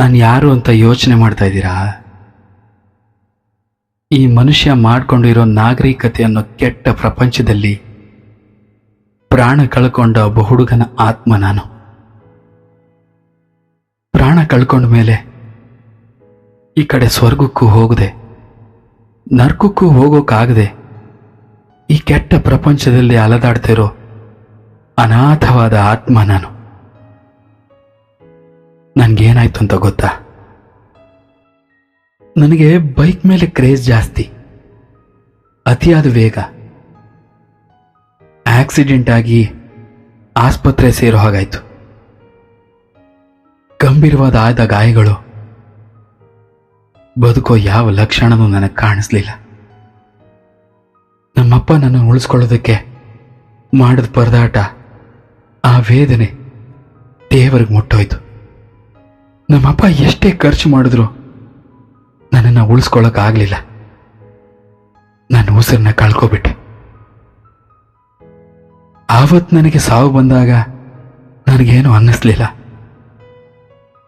ನಾನು ಯಾರು ಅಂತ ಯೋಚನೆ ಮಾಡ್ತಾ ಇದ್ದೀರಾ? ಈ ಮನುಷ್ಯ ಮಾಡ್ಕೊಂಡಿರೋ ನಾಗರಿಕತೆ ಅನ್ನೋ ಕೆಟ್ಟ ಪ್ರಪಂಚದಲ್ಲಿ ಪ್ರಾಣ ಕಳ್ಕೊಂಡ ಒಬ್ಬ ಹುಡುಗನ ಆತ್ಮ ನಾನು. ಪ್ರಾಣ ಕಳ್ಕೊಂಡ ಮೇಲೆ ಈ ಕಡೆ ಸ್ವರ್ಗಕ್ಕೂ ಹೋಗದೆ, ನರ್ಕಕ್ಕೂ ಹೋಗೋಕ್ಕಾಗದೆ ಈ ಕೆಟ್ಟ ಪ್ರಪಂಚದಲ್ಲಿ ಅಲದಾಡ್ತಿರೋ ಅನಾಥವಾದ ಆತ್ಮ ನಾನು. ನನ್ಗೇನಾಯ್ತು ಅಂತ ಗೊತ್ತಾ? ನನಗೆ ಬೈಕ್ ಮೇಲೆ ಕ್ರೇಜ್ ಜಾಸ್ತಿ. ಅತಿಯಾದ ವೇಗ. ಆಕ್ಸಿಡೆಂಟ್ ಆಗಿ ಆಸ್ಪತ್ರೆ ಸೇರೋ ಹಾಗಾಯ್ತು. ಗಂಭೀರವಾದ ಆದ ಗಾಯಗಳು. ಬದುಕೋ ಯಾವ ಲಕ್ಷಣನೂ ನನಗೆ ಕಾಣಿಸ್ಲಿಲ್ಲ. ನಮ್ಮಪ್ಪ ನನ್ನ ಉಳಿಸ್ಕೊಳ್ಳೋದಕ್ಕೆ ಮಾಡಿದ ಪರದಾಟ, ಆ ವೇದನೆ ದೇವರಿಗೆ ಮುಟ್ಟೋಯ್ತು. ನಮ್ಮಪ್ಪ ಎಷ್ಟೇ ಖರ್ಚು ಮಾಡಿದ್ರು ನನ್ನನ್ನು ಉಳಿಸ್ಕೊಳ್ಳೋಕ್ಕಾಗಲಿಲ್ಲ ನನ್ನ ಉಸಿರನ್ನ ಕಳ್ಕೊಬಿಟ್ಟೆ. ಆವತ್ ನನಗೆ ಸಾವು ಬಂದಾಗ ನನಗೇನು ಅನ್ನಿಸ್ಲಿಲ್ಲ.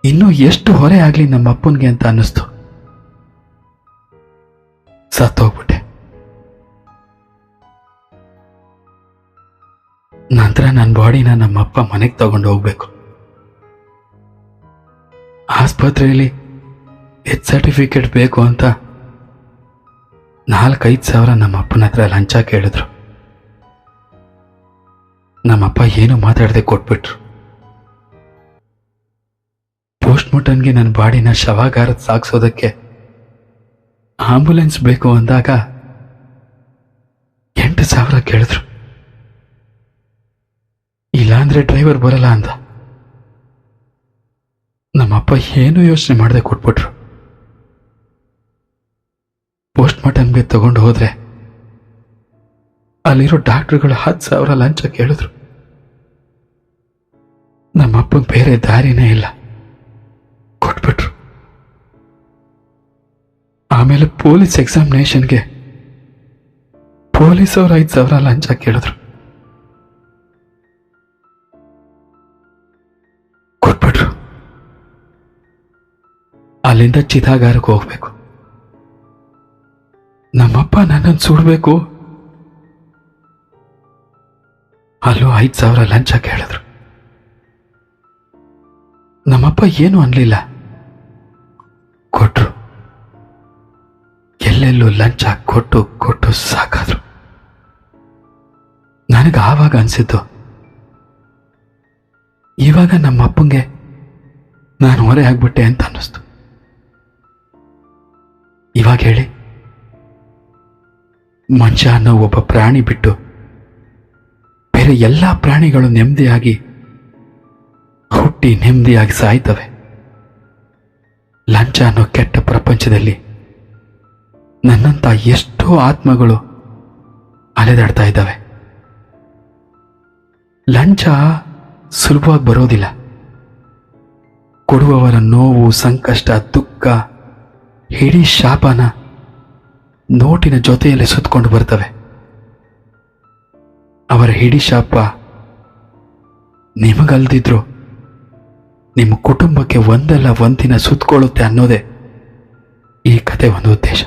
ಇನ್ನೂ ಎಷ್ಟು ಹೊರೆ ಆಗಲಿ ನಮ್ಮ ಅಪ್ಪನಿಗೆ ಅಂತ ಅನ್ನಿಸ್ತು. ಸತ್ತೋಗ್ಬಿಟ್ಟೆ. ನಂತರ ನನ್ನ ಬಾಡಿನ ನಮ್ಮಪ್ಪ ಮನೆಗೆ ತಗೊಂಡು ಹೋಗ್ಬೇಕು ಆಸ್ಪತ್ರೆಯಲ್ಲಿ ಎಚ್ ಸರ್ಟಿಫಿಕೇಟ್ ಬೇಕು ಅಂತ ನಾಲ್ಕೈದು ಸಾವಿರ ನಮ್ಮ ಅಪ್ಪನ ಹತ್ರ ಲಂಚ ಕೇಳಿದ್ರು. ನಮ್ಮಪ್ಪ ಏನು ಮಾತಾಡದೆ ಕೊಟ್ಬಿಟ್ರು. ಪೋಸ್ಟ್ ಮಾರ್ಟಮ್ಗೆ ನನ್ನ ಬಾಡಿನ ಶವಾಗಾರದ ಸಾಗಿಸೋದಕ್ಕೆ ಆಂಬುಲೆನ್ಸ್ ಬೇಕು ಅಂದಾಗ ಎಂಟು ಸಾವಿರ ಕೇಳಿದ್ರು. ಇಲ್ಲಾಂದ್ರೆ ಡ್ರೈವರ್ ಬರಲ್ಲ ಅಂತ. ನಮ್ಮಪ್ಪ ಏನೂ ಯೋಚನೆ ಮಾಡದೆ ಕೊಟ್ಬಿಟ್ರು. ಪೋಸ್ಟ್ ಮಾರ್ಟಮ್ಗೆ ತಗೊಂಡು ಹೋದ್ರೆ ಅಲ್ಲಿರೋ ಡಾಕ್ಟರ್ಗಳು ಹತ್ತು ಸಾವಿರ ಲಂಚ ಕೇಳಿದ್ರು. ನಮ್ಮಪ್ಪಂಗೆ ಬೇರೆ ದಾರಿನೇ ಇಲ್ಲ. ಕೊಟ್ಬಿಟ್ರು. ಆಮೇಲೆ ಪೊಲೀಸ್ ಎಕ್ಸಾಮಿನೇಷನ್ಗೆ ಪೊಲೀಸ್ ಅವ್ರು ಐದು ಸಾವಿರ ಲಂಚ ಕೇಳಿದ್ರು. ಅಲ್ಲಿಂದ ಚಿತಾಗಾರಕ್ಕೆ ಹೋಗ್ಬೇಕು. ನಮ್ಮಪ್ಪ ನನ್ನನ್ನು ಸುಡಬೇಕು. ಅಲ್ಲೂ ಐದು ಸಾವಿರ ಲಂಚ ಕೇಳಿದ್ರು. ನಮ್ಮಪ್ಪ ಏನು ಅನ್ಲಿಲ್ಲ. ಕೊಟ್ರು. ಎಲ್ಲೆಲ್ಲೂ ಲಂಚ ಕೊಟ್ಟು ಕೊಟ್ಟು ಸಾಕಾದ್ರು. ನನಗೆ ಆವಾಗ ಅನ್ಸಿದ್ದು, ಇವಾಗ ನಮ್ಮಪ್ಪಂಗೆ ನಾನು ಹೊರೆ ಆಗ್ಬಿಟ್ಟೆ ಅಂತ ಅನ್ನಿಸ್ತು. ಇವಾಗ ಹೇಳಿ. ಮನುಷ್ಯ ಅನ್ನೋ ಒಬ್ಬ ಪ್ರಾಣಿ ಬಿಟ್ಟು ಬೇರೆ ಎಲ್ಲ ಪ್ರಾಣಿಗಳು ನೆಮ್ಮದಿಯಾಗಿ ಹುಟ್ಟಿ ನೆಮ್ಮದಿಯಾಗಿ ಸಾಯ್ತವೆ. ಲಂಚ ಅನ್ನೋ ಕೆಟ್ಟ ಪ್ರಪಂಚದಲ್ಲಿ ನನ್ನಂತ ಎಷ್ಟೋ ಆತ್ಮಗಳು ಅಲೆದಾಡ್ತಾ ಇದ್ದಾವೆ. ಲಂಚ ಸುಲಭವಾಗಿ ಬರೋದಿಲ್ಲ. ಕೊಡುವವರ ನೋವು, ಸಂಕಷ್ಟ, ದುಃಖ ಇಡೀ ಶಾಪನ ನೋಟಿನ ಜೊತೆಯಲ್ಲಿ ಸುತ್ತಕೊಂಡು ಬರ್ತವೆ. ಅವರ ಹಿಡಿ ಶಾಪ ನಿಮಗಲ್ದಿದ್ರು. ನಿಮ್ಮ ಕುಟುಂಬಕ್ಕೆ ಒಂದಲ್ಲ ಒಂದಿನ ಸುತ್ತಕೊಳ್ಳುತ್ತೆ ಅನ್ನೋದೇ ಈ ಕತೆ ಒಂದು ಉದ್ದೇಶ.